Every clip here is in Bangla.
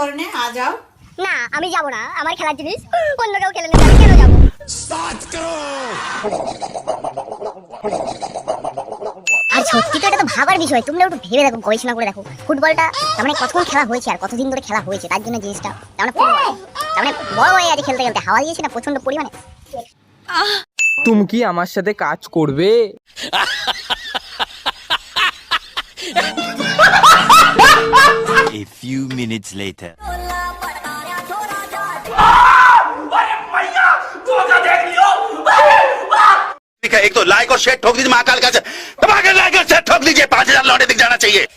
করে নে আ যাও। না আমি যাব না। আমার খেলার জিনিস অন্য কেউ খেলে নেবে আমি কেন যাব? আর সত্যিটা এটা তো ভাবার বিষয়। তোমরা একটু ভেবে দেখো গবেষণা করে দেখো। ফুটবলটা তার মানে কতক্ষণ খেলা হয়েছে আর কতদিন ধরে খেলা হয়েছে তার জন্য জিনিসটা। তার মানে তার মানে বড় হয়ে গেছে খেলতে খেলতে। হাওয়া দিয়েছে না প্রচণ্ড পরিমাণে? তুমি কি আমার সাথে কাজ করবে? A few minutes later. ठीक है एक तो लाइक और शेयर ठोक दीजिए महाकाल का दबा के लाइक और शेयर ठोक दीजिए पांच हजार लौटे दिख जाना चाहिए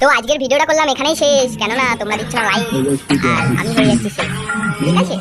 তো আজকের ভিডিওটা করলাম এখানেই শেষ কেননা তোমরা দিচ্ছ না লাইক আর আমি হয়ে যাচ্ছি শেষ ঠিক আছে